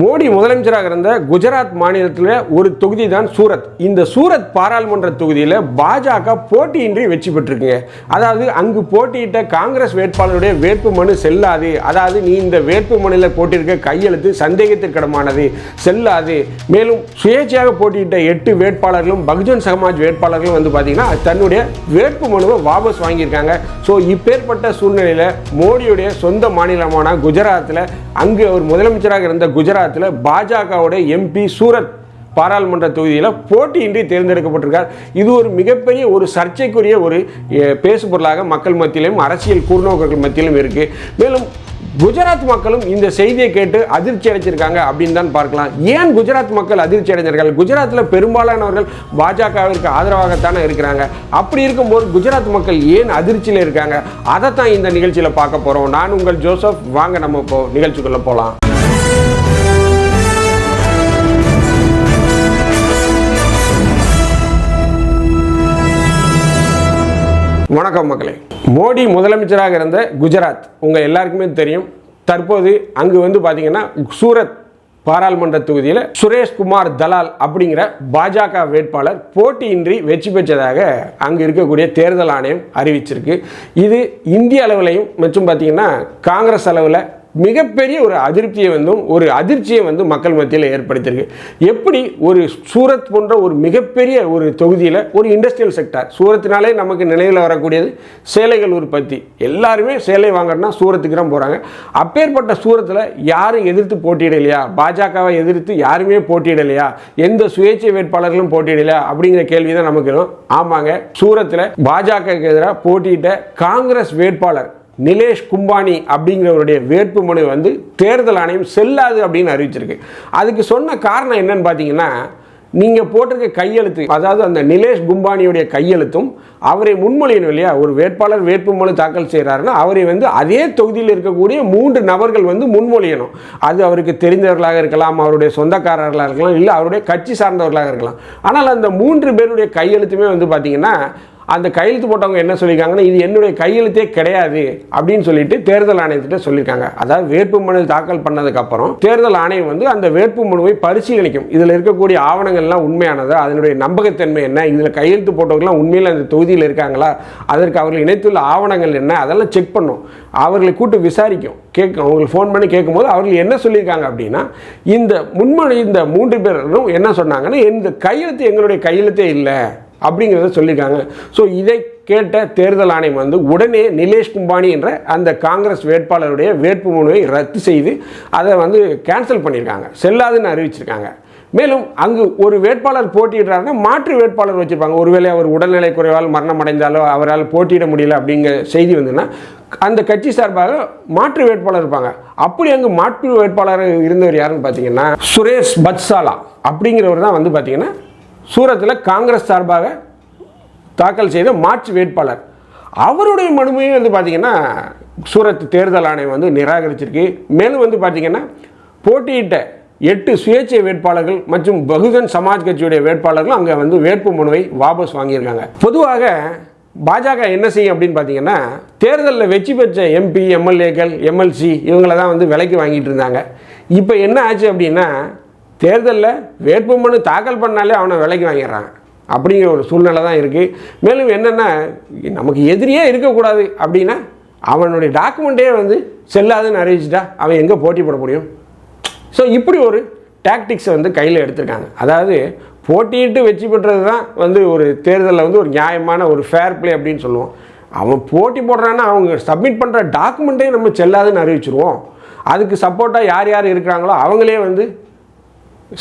மோடி முதலமைச்சராக இருந்த குஜராத் மாநிலத்தில் ஒரு தொகுதி தான் சூரத். இந்த சூரத் பாராளுமன்ற தொகுதியில் பாஜக போட்டியின்றி வெற்றி பெற்றிருக்குங்க. அதாவது அங்கு போட்டியிட்ட காங்கிரஸ் வேட்பாளருடைய வேட்பு மனு செல்லாது. அதாவது நீ இந்த வேட்பு மனுவில் போட்டியிருக்க கையெழுத்து சந்தேகத்திற்கிடமானது செல்லாது. மேலும் சுயேட்சையாக போட்டியிட்ட எட்டு வேட்பாளர்களும் பகுஜன் சமாஜ் வேட்பாளர்களும் வந்து பார்த்தீங்கன்னா தன்னுடைய வேட்பு மனுவை வாபஸ் வாங்கியிருக்காங்க. ஸோ இப்பேற்பட்ட சூழ்நிலையில் மோடியுடைய சொந்த மாநிலமான குஜராத்தில் அங்கு அவர் முதலமைச்சராக இருந்த குஜராத் குஜராத்தில் பாஜகவுடைய எம்பி சூரத் பாராளுமன்ற தொகுதியில் போட்டியின்றி தேர்ந்தெடுக்கப்பட்டிருக்கார். இது ஒரு மிகப்பெரிய ஒரு சர்ச்சைக்குரிய ஒரு பேசுபொருளாக மக்கள் மத்தியிலும் அரசியல் கூர்நோக்கர்கள் மத்தியிலும் இருக்கு. மேலும் குஜராத் மக்களும் இந்த செய்தியை கேட்டு அதிர்ச்சி அடைச்சிருக்காங்க அப்படின்னு தான் பார்க்கலாம். ஏன் குஜராத் மக்கள் அதிர்ச்சி அடைஞ்சிருக்காங்க? குஜராத்தில் பெரும்பாலானவர்கள் பாஜகவிற்கு ஆதரவாகத்தானே இருக்கிறாங்க. அப்படி இருக்கும்போது குஜராத் மக்கள் ஏன் அதிர்ச்சியில் இருக்காங்க? அதை தான் இந்த நிகழ்ச்சியில் பார்க்க போகிறோம் நான் உங்கள் ஜோசப். வாங்க நம்ம இப்போ நிகழ்ச்சிக்குள்ளே போகலாம் வணக்கம் மக்களே. மோடி முதலமைச்சராக இருந்த குஜராத் உங்கள் எல்லாருக்குமே தெரியும். தற்போது அங்கு வந்து பார்த்தீங்கன்னா சூரத் பாராளுமன்ற தொகுதியில் சுரேஷ்குமார் தலால் அப்படிங்கிற பாஜக வேட்பாளர் போட்டியின்றி வெற்றி பெற்றதாக அங்கு இருக்கக்கூடிய தேர்தல் ஆணையம் அறிவிச்சிருக்கு. இது இந்திய அளவிலையும் மற்றும் பார்த்தீங்கன்னா காங்கிரஸ் அளவில் மிகப்பெரிய ஒரு அதிருப்தியை வந்தும் ஒரு அதிர்ச்சியை வந்து மக்கள் மத்தியில் ஏற்படுத்தியிருக்கு. எப்படி ஒரு சூரத் போன்ற ஒரு மிகப்பெரிய ஒரு தொகுதியில் ஒரு இண்டஸ்ட்ரியல் செக்டார் சூரத்தினாலே நமக்கு நினைவில் வரக்கூடியது சேலைகள் உற்பத்தி எல்லாருமே சேலை வாங்கணும்னா சூரத்துக்கு தான் போகிறாங்க அப்பேற்பட்ட சூரத்தில் யாரும் எதிர்த்து போட்டியிடலையா? பாஜகவை எதிர்த்து யாருமே போட்டியிடலையா? எந்த சுயேட்சை வேட்பாளர்களும் போட்டியிடலையா? அப்படிங்கிற கேள்வி தான் நமக்கு ஆமாங்க சூரத்தில் பாஜக எதிராக போட்டியிட்ட காங்கிரஸ் வேட்பாளர் நிலேஷ் கும்பானி அப்படிங்கிறவருடைய வேட்பு மனு வந்து தேர்தல் ஆணையம் செல்லாது அப்படின்னு அறிவிச்சிருக்கு. அதுக்கு சொன்ன காரணம் என்னன்னு பார்த்தீங்கன்னா நீங்கள் போட்டிருக்க கையெழுத்து அதாவது அந்த நிலேஷ் கும்பானியுடைய கையெழுத்தும் அவரை முன்மொழியணும் இல்லையா? ஒரு வேட்பாளர் வேட்பு மனு தாக்கல் செய்கிறாருன்னா அவரை வந்து அதே தொகுதியில் இருக்கக்கூடிய மூன்று நபர்கள் வந்து முன்மொழியணும். அது அவருக்கு தெரிந்தவர்களாக இருக்கலாம் அவருடைய சொந்தக்காரர்களாக இருக்கலாம் இல்லை அவருடைய கட்சி சார்ந்தவர்களாக இருக்கலாம். ஆனால் அந்த மூன்று பேருடைய கையெழுத்துமே வந்து பார்த்தீங்கன்னா அந்த கையெழுத்து போட்டவங்க என்ன சொல்லியிருக்காங்கன்னா இது என்னுடைய கையெழுத்தே கிடையாது அப்படின்னு சொல்லிட்டு தேர்தல் ஆணையத்திட்ட சொல்லியிருக்காங்க. அதாவது வேட்பு மனு தாக்கல் பண்ணதுக்கப்புறம் தேர்தல் ஆணையம் வந்து அந்த வேட்பு மனுவை பரிசீலனைக்கும். இதில் இருக்கக்கூடிய ஆவணங்கள்லாம் உண்மையானது? அதனுடைய நம்பகத்தன்மை என்ன? இதில் கையெழுத்து போட்டவங்களாம் உண்மையில் அந்த தொகுதியில் இருக்காங்களா? அதற்கு அவர்கள் இணைத்துள்ள ஆவணங்கள் என்ன? அதெல்லாம் செக் பண்ணும். அவர்களை கூட்டு விசாரிக்கும். கேட்கும். அவங்களுக்கு ஃபோன் பண்ணி கேட்கும்போது அவர்கள் என்ன சொல்லியிருக்காங்க அப்படின்னா இந்த முன்மொழி இந்த மூன்று பேரும் என்ன சொன்னாங்கன்னா இந்த கையெழுத்து எங்களுடைய கையெழுத்தே இல்லை. அப்படிங்கிறத சொல்லியிருக்காங்க. ஸோ இதை கேட்ட தேர்தல் ஆணையம் வந்து உடனே நிலேஷ் கும்பானி என்ற அந்த காங்கிரஸ் வேட்பாளருடைய வேட்பு மனுவை ரத்து செய்து அதை வந்து கேன்சல் பண்ணியிருக்காங்க. செல்லாதுன்னு அறிவிச்சிருக்காங்க. மேலும் அங்கு ஒரு வேட்பாளர் போட்டியிடுறாருன்னா மாற்று வேட்பாளர் வச்சிருப்பாங்க. ஒருவேளை அவர் உடல்நிலை குறைவால் மரணம் அடைந்தாலோ அவரால் போட்டியிட முடியல அப்படிங்கிற செய்தி வந்துன்னா அந்த கட்சி சார்பாக மாற்று வேட்பாளர் இருப்பாங்க. அப்படி அங்கு மாற்று வேட்பாளர் இருந்தவர் யாருன்னு பார்த்தீங்கன்னா சுரேஷ் பட்சாலா அப்படிங்கிறவர் தான் வந்து பார்த்தீங்கன்னா சூரத்தில் காங்கிரஸ் சார்பாக தாக்கல் செய்த மாற்று வேட்பாளர். அவருடைய மனுவையும் வந்து பார்த்திங்கன்னா சூரத் தேர்தல் ஆணையம் வந்து நிராகரிச்சிருக்கு. மேலும் வந்து பார்த்தீங்கன்னா போட்டியிட்ட எட்டு சுயேட்சை வேட்பாளர்கள் மற்றும் பகுஜன் சமாஜ் கட்சியுடைய வேட்பாளர்களும் அங்கே வந்து வேட்பு மனுவை வாபஸ் வாங்கியிருக்காங்க. பொதுவாக பாஜக என்ன செய்யும் அப்படின்னு பார்த்தீங்கன்னா தேர்தலில் வெற்றி பெற்ற எம்பி எம்எல்ஏக்கள் எம்எல்சி இவங்கள தான் வந்து விலைக்கு வாங்கிட்டு இருந்தாங்க. இப்போ என்ன ஆச்சு அப்படின்னா தேர்தலில் வேட்புமனு தாக்கல் பண்ணாலே அவனை விலைக்கு வாங்கிடுறாங்க. அப்படிங்கிற ஒரு சூழ்நிலை தான் இருக்குது மேலும் என்னென்னா நமக்கு எதிரியே இருக்கக்கூடாது அப்படின்னா அவனுடைய டாக்குமெண்ட்டே வந்து செல்லாதுன்னு அறிவிச்சிட்டா அவன் எங்கே போட்டி போட முடியும்? ஸோ இப்படி ஒரு டாக்டிக்ஸை வந்து கையில் எடுத்திருக்காங்க. அதாவது போட்டியிட்டு வெற்றி பெற்றது தான் வந்து ஒரு தேர்தலில் வந்து ஒரு நியாயமான ஒரு ஃபேர் பிளே அப்படின்னு சொல்லுவோம். அவன் போட்டி போடுறான்னா அவங்க சப்மிட் பண்ணுற டாக்குமெண்ட்டே நம்ம செல்லாதுன்னு அறிவிச்சிருவோம். அதுக்கு சப்போர்ட்டாக யார் யார் இருக்கிறாங்களோ அவங்களே வந்து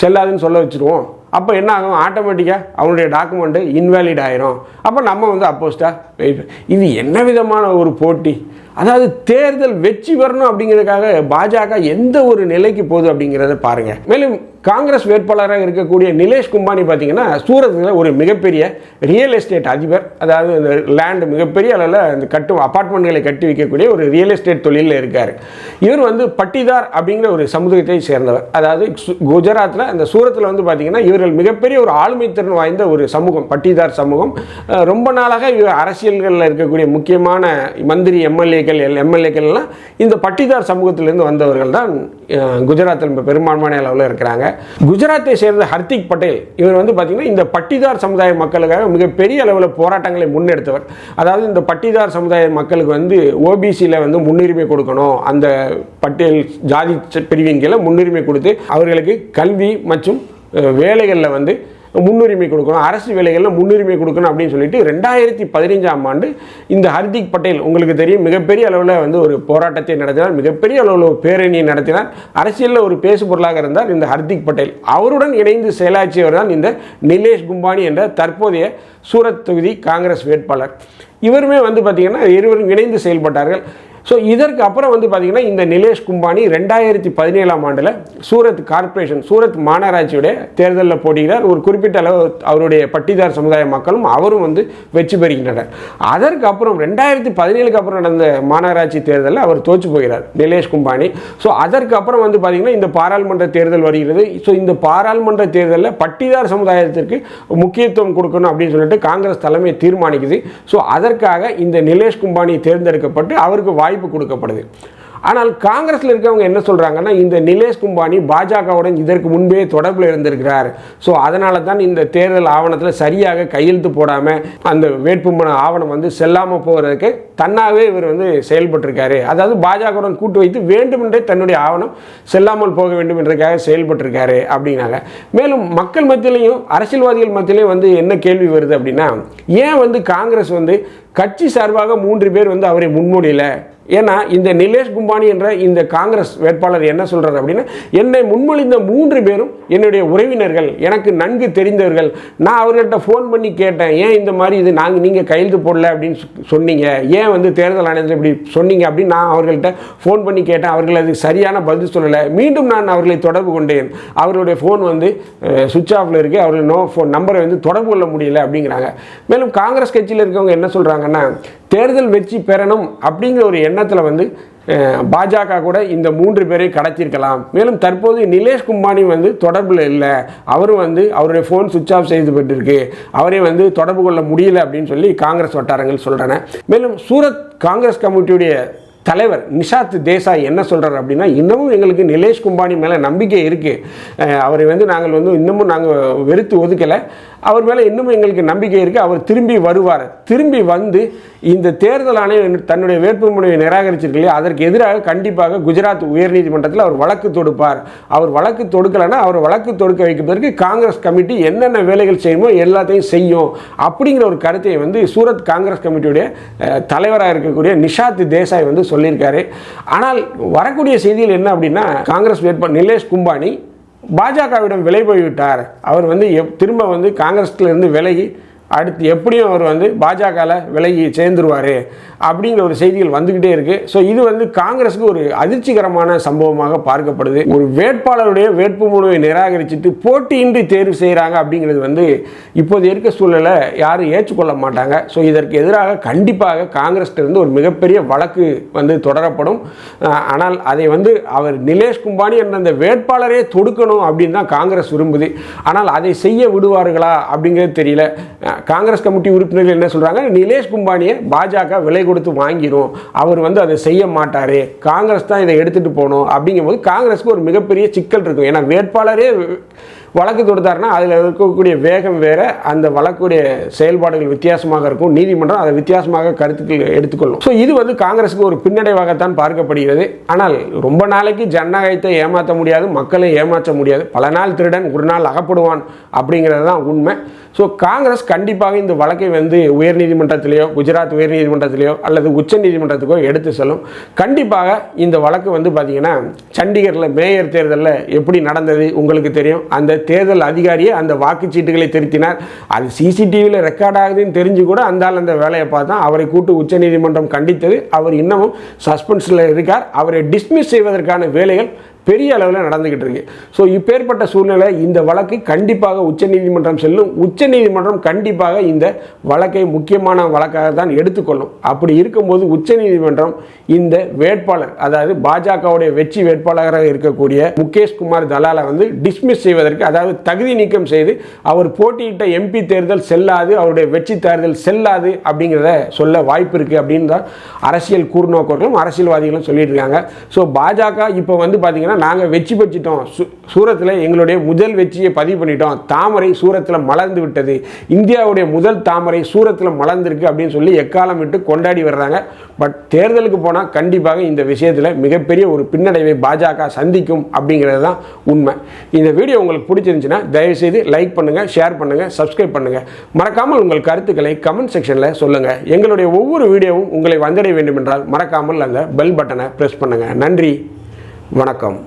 செல்லாதுன்னு சொல்ல வச்சுருவோம். அப்போ என்ன ஆகும்? ஆட்டோமேட்டிக்காக அவனுடைய டாக்குமெண்ட்டு இன்வேலிட் ஆயிரும். அப்போ நம்ம வந்து அப்போஸ்டாக வெயிட் இது என்ன விதமான ஒரு போட்டி? அதாவது தேர்தல் வெற்றி வரணும் அப்படிங்கிறதுக்காக பாஜக எந்த ஒரு நிலைக்கு போகுது அப்படிங்கிறத பாருங்கள் மேலும் காங்கிரஸ் வேட்பாளராக இருக்கக்கூடிய நிலேஷ் கும்பானி பார்த்தீங்கன்னா சூரத்தில் ஒரு மிகப்பெரிய ரியல் எஸ்டேட் அதிபர் அதாவது இந்த லேண்டு மிகப்பெரிய அளவில் இந்த கட்டும் அப்பார்ட்மெண்ட்களை கட்டி வைக்கக்கூடிய ஒரு ரியல் எஸ்டேட் தொழிலில் இருக்கார். இவர் வந்து பட்டிதார் அப்படிங்கிற ஒரு சமூகத்தை சேர்ந்தவர். அதாவது குஜராத்தில் அந்த சூரத்தில் வந்து பார்த்தீங்கன்னா இவர்கள் மிகப்பெரிய ஒரு ஆளுமை திறன் வாய்ந்த ஒரு சமூகம் பட்டிதார் சமூகம். ரொம்ப நாளாக இவர் அரசியல்களில் இருக்கக்கூடிய முக்கியமான மந்திரி எம்எல்ஏக்கள் எல் எம்எல்ஏக்கள் எல்லாம் இந்த பட்டிதார் சமூகத்திலேருந்து வந்தவர்கள் தான் குஜராத்தில் பெரும்பான்மையான அளவில் இருக்கிறாங்க. குஜராத்தை சேர்ந்த ஹர்திக் பட்டேல் இவர் வந்து பார்த்திங்கன்னா இந்த பட்டிதார் சமுதாய மக்களுக்காக மிகப்பெரிய அளவில் போராட்டங்களை முன்னெடுத்தவர். அதாவது இந்த பட்டிதார் சமுதாய மக்களுக்கு வந்து ஓபிசியில் வந்து முன்னுரிமை கொடுக்கணும். அந்த பட்டியல் ஜாதி பிரிவின் கீழே முன்னுரிமை கொடுத்து அவர்களுக்கு கல்வி மற்றும் வேலைகளில் வந்து முன்னுரிமை கொடுக்கணும். அரசு வேலைகளில் முன்னுரிமை கொடுக்கணும் அப்படின்னு சொல்லிட்டு ரெண்டாயிரத்தி பதினைஞ்சாம் ஆண்டு இந்த ஹர்திக் பட்டேல் உங்களுக்கு தெரியும் மிகப்பெரிய அளவில் வந்து ஒரு போராட்டத்தை நடத்தினார் மிகப்பெரிய அளவில் ஒரு பேரணியை நடத்தினார். அரசியலில் ஒரு பேசு பொருளாக இருந்தார் இந்த ஹர்திக் பட்டேல். அவருடன் இணைந்து செயலாற்றியவர் தான் இந்த நிலேஷ் கும்பானி என்ற தற்போதைய சூரத் தொகுதி காங்கிரஸ் வேட்பாளர். இவருமே வந்து பார்த்தீங்கன்னா இருவரும் இணைந்து செயல்பட்டார்கள். ஸோ இதற்கு அப்புறம் வந்து பார்த்தீங்கன்னா இந்த நிலேஷ் கும்பானி ரெண்டாயிரத்தி பதினேழாம் ஆண்டில் சூரத் கார்ப்பரேஷன் சூரத் மாநகராட்சியுடைய தேர்தலில் போட்டியிடார் ஒரு குறிப்பிட்ட அளவு அவருடைய பட்டிதார் சமுதாய மக்களும் அவரும் வந்து வெற்றி பெறுகின்றனர். அதற்கு அப்புறம் ரெண்டாயிரத்தி பதினேழுக்கு அப்புறம் நடந்த மாநகராட்சி தேர்தலில் அவர் தோற்று போகிறார் நிலேஷ் கும்பானி. ஸோ அதற்கு அப்புறம் வந்து பார்த்தீங்கன்னா இந்த பாராளுமன்ற தேர்தல் வருகிறது. ஸோ இந்த பாராளுமன்ற தேர்தலில் பட்டிதார் சமுதாயத்திற்கு முக்கியத்துவம் கொடுக்கணும் அப்படின்னு சொல்லிட்டு காங்கிரஸ் தலைமை தீர்மானிக்குது. ஸோ அதற்காக இந்த நிலேஷ் கும்பானி தேர்ந்தெடுக்கப்பட்டு அவருக்கு வாய்ப்பு வாய்ப்பு கொடுக்கப்படுது. ஆனால் காங்கிரஸில் இருக்கவங்க என்ன சொல்கிறாங்கன்னா இந்த நிலேஷ் கும்பானி பாஜகவுடன் இதற்கு முன்பே தொடர்பில் இருந்திருக்கிறார். ஸோ அதனால தான் இந்த தேர்தல் ஆவணத்தில் சரியாக கையெழுத்து போடாமல் அந்த வேட்புமனு ஆவணம் வந்து செல்லாமல் போகிறதுக்கு தன்னாகவே இவர் வந்து செயல்பட்டிருக்காரு. அதாவது பாஜகவுடன் கூட்டு வைத்து வேண்டுமென்றே தன்னுடைய ஆவணம் செல்லாமல் போக வேண்டும் என்றதுக்காக செயல்பட்டிருக்காரு அப்படின்னாங்க. மேலும் மக்கள் மத்தியிலையும் அரசியல்வாதிகள் மத்தியிலையும் வந்து என்ன கேள்வி வருது அப்படின்னா ஏன் வந்து காங்கிரஸ் வந்து கட்சி சார்பாக மூன்று பேர் வந்து அவரை முன்மொழியல. ஏன்னா இந்த நிலேஷ் கும்பானி என்ற இந்த காங்கிரஸ் வேட்பாளர் என்ன சொல்றாரு அப்படின்னா என்னை முன்மொழிந்த மூன்று பேரும் என்னுடைய உறவினர்கள் எனக்கு நன்கு தெரிந்தவர்கள். நான் அவர்கிட்ட ஃபோன் பண்ணி கேட்டேன். ஏன் இந்த மாதிரி இது நாங்கள் நீங்கள் கையெழுத்து போடல? அப்படின்னு சொ- சொன்னீங்க. ஏன் வந்து தேர்தல் ஆணையத்தில் இப்படி சொன்னீங்க அப்படின்னு நான் அவர்கள்ட்ட ஃபோன் பண்ணி கேட்டேன். அவர்கள் அதுக்கு சரியான பதில் சொல்லலை. மீண்டும் நான் அவர்களை தொடர்பு கொண்டேன். அவருடைய ஃபோன் வந்து சுவிட்ச் ஆஃபில் இருக்குது அவர்கள் நோ ஃபோன் நம்பரை வந்து தொடர்பு கொள்ள முடியல அப்படிங்கிறாங்க. மேலும் காங்கிரஸ் கட்சியில் இருக்கவங்க என்ன சொல்கிறாங்க சொல்கிறாங்கன்னா தேர்தல் வெற்றி பெறணும் அப்படிங்கிற ஒரு எண்ணத்தில் வந்து பாஜக கூட இந்த மூன்று பேரை கடத்தியிருக்கலாம். மேலும் தற்போது நிலேஷ் கும்பானி வந்து தொடர்பில் இல்லை. அவரும் வந்து அவருடைய ஃபோன் சுவிட்ச் ஆஃப் செய்து பெற்றிருக்கு அவரை வந்து தொடர்பு கொள்ள முடியல அப்படின்னு சொல்லி காங்கிரஸ் வட்டாரங்கள் சொல்கிறன மேலும் சூரத் காங்கிரஸ் கமிட்டியுடைய தலைவர் நிஷாத் தேசாய் என்ன சொல்கிறார் அப்படின்னா இன்னமும் எங்களுக்கு நிலேஷ் கும்பானி மேலே நம்பிக்கை இருக்குது அவரை வந்து நாங்கள் வந்து இன்னமும் நாங்கள் வெறுத்து ஒதுக்கலை. அவர் மேலே இன்னமும் எங்களுக்கு நம்பிக்கை இருக்குது அவர் திரும்பி வருவார். திரும்பி வந்து இந்த தேர்தல் ஆணையம் தன்னுடைய வேட்புமனுவை நிராகரிச்சிருக்கு இல்லையா? அதற்கு எதிராக கண்டிப்பாக குஜராத் உயர்நீதிமன்றத்தில் அவர் வழக்கு தொடுப்பார். அவர் வழக்கு தொடுக்கலைன்னா அவர் வழக்கு தொடுக்க வைப்பதற்கு காங்கிரஸ் கமிட்டி என்னென்ன வேலைகள் செய்யுமோ எல்லாத்தையும் செய்யும். அப்படிங்கிற ஒரு கருத்தை வந்து சூரத் காங்கிரஸ் கமிட்டியுடைய தலைவராக இருக்கக்கூடிய நிஷாத் தேசாய் வந்து சொல்லியிருக்காரு. ஆனால் வரக்கூடிய செய்தியில் என்ன அப்படின்னா காங்கிரஸ் வேட்பாளர் நிலேஷ் கும்பானி பாஜகவிடம் விலை போய்விட்டார். அவர் வந்து எப் திரும்ப வந்து காங்கிரஸ்லேருந்து விலகி அடுத்து எப்படியும் அவர் வந்து பாஜகவில் விலகி சேர்ந்துருவார் அப்படிங்கிற ஒரு செய்திகள் வந்துக்கிட்டே இருக்குது ஸோ இது வந்து காங்கிரஸுக்கு ஒரு அதிர்ச்சிகரமான சம்பவமாக பார்க்கப்படுது. ஒரு வேட்பாளருடைய வேட்பு மனுவை நிராகரிச்சுட்டு போட்டியின்றி தேர்வு செய்கிறாங்க அப்படிங்கிறது வந்து இப்போது இருக்க சூழலை யாரும் ஏற்றுக்கொள்ள மாட்டாங்க. ஸோ இதற்கு எதிராக கண்டிப்பாக காங்கிரஸ்ல இருந்து ஒரு மிகப்பெரிய வழக்கு வந்து தொடரப்படும். ஆனால் அதை வந்து அவர் நிலேஷ் கும்பானி என்ற அந்த வேட்பாளரே தொடுக்கணும் அப்படின்னு தான் காங்கிரஸ் விரும்புது. ஆனால் அதை செய்ய விடுவார்களா அப்படிங்கிறது தெரியல. காங்கிரஸ் கமிட்டி உறுப்பினர்கள் என்ன சொல்றாங்க? நிலேஷ் கும்பானியை பாஜக விலை கொடுத்து வாங்கிரும். அவர் வந்து அதை செய்ய மாட்டார். காங்கிரஸ் தான் இதை எடுத்துட்டு போகணும். அப்படிங்கும்போது காங்கிரஸ்க்கு ஒரு மிகப்பெரிய சிக்கல் இருக்கும். ஏன்னா வேட்பாளரே வழக்கு தொடுத்தாருன்னா அதில் இருக்கக்கூடிய வேகம் வேறு அந்த வழக்குடைய செயல்பாடுகள் வித்தியாசமாக இருக்கும். நீதிமன்றம் அதை வித்தியாசமாக கருத்துக்கள் எடுத்துக்கொள்ளும். ஸோ இது வந்து காங்கிரஸுக்கு ஒரு பின்னடைவாகத்தான் பார்க்கப்படுகிறது. ஆனால் ரொம்ப நாளைக்கு ஜனநாயகத்தை ஏமாற்ற முடியாது மக்களை ஏமாற்ற முடியாது. பல நாள் திருடன் ஒரு நாள் அகப்படுவான் அப்படிங்கிறது தான் உண்மை. ஸோ காங்கிரஸ் கண்டிப்பாக இந்த வழக்கை வந்து உயர்நீதிமன்றத்திலேயோ குஜராத் உயர்நீதிமன்றத்திலேயோ அல்லது உச்ச நீதிமன்றத்துக்கோ எடுத்து செல்லும். கண்டிப்பாக இந்த வழக்கு வந்து பார்த்தீங்கன்னா சண்டிகரில் மேயர் தேர்தலில் எப்படி நடந்தது உங்களுக்கு தெரியும்? அந்த தேர்தல் அதிகாரியே அந்த வாக்குச்சீட்டுகளை திருத்தினார். அது சிசிடிவியில் ரெக்கார்ட் ஆகுதுன்னு தெரிஞ்சு கூட அந்த ஆள் அந்த வேலையை பார்த்தா அவரை கூட்டு உச்சநீதிமன்றம் கண்டித்தது. அவர் இன்னமும் சஸ்பென்ஸில் இருக்கார். அவரை டிஸ்மிஸ் செய்வதற்கான வேலைகள் பெரிய அளவில் நடந்துகிட்டு இருக்கு. ஸோ இப்பேற்பட்ட சூழ்நிலை இந்த வழக்கு கண்டிப்பாக உச்சநீதிமன்றம் செல்லும். உச்சநீதிமன்றம் கண்டிப்பாக இந்த வழக்கை முக்கியமான வழக்காக தான் எடுத்துக்கொள்ளும். அப்படி இருக்கும்போது உச்சநீதிமன்றம் இந்த வேட்பாளர் அதாவது பாஜகவுடைய வெற்றி வேட்பாளராக இருக்கக்கூடிய முகேஷ் குமார் தலாலை வந்து டிஸ்மிஸ் செய்வதற்கு அதாவது தகுதி நீக்கம் செய்து அவர் போட்டியிட்ட எம்பி தேர்தல் செல்லாது அவருடைய வெற்றி தேர்தல் செல்லாது அப்படிங்கிறத சொல்ல வாய்ப்பு இருக்குது அப்படின்னு தான் அரசியல் கூர்நோக்கர்களும் அரசியல்வாதிகளும் சொல்லிட்டு இருக்காங்க. ஸோ பாஜக இப்போ வந்து பார்த்தீங்கன்னா நாங்கள் வெற்றி பெற்றுட்டோம். சு சூரத்தில் எங்களுடைய முதல் வெற்றியை பதிவு பண்ணிட்டோம். தாமரை சூரத்தில் மலர்ந்து விட்டது. இந்தியாவுடைய முதல் தாமரை சூரத்தில் மலர்ந்திருக்கு அப்படின்னு சொல்லி எக்காலம் விட்டு கொண்டாடி வர்றாங்க. பட் தேர்தலுக்கு போனால் கண்டிப்பாக இந்த விஷயத்தில் மிகப்பெரிய ஒரு பின்னடைவை பாஜக சந்திக்கும் அப்படிங்கிறது தான் உண்மை. இந்த வீடியோ உங்களுக்கு பிடிச்சிருந்துச்சுன்னா தயவுசெய்து லைக் பண்ணுங்கள் ஷேர் பண்ணுங்கள் சப்ஸ்கிரைப் பண்ணுங்கள் மறக்காமல் உங்கள் கருத்துக்களை கமெண்ட் செக்ஷனில் சொல்லுங்கள் எங்களுடைய ஒவ்வொரு வீடியோவும் உங்களை வந்தடைய வேண்டும் என்றால் மறக்காமல் அந்த பெல் பட்டனை ப்ரெஸ் பண்ணுங்கள் நன்றி. வணக்கம்.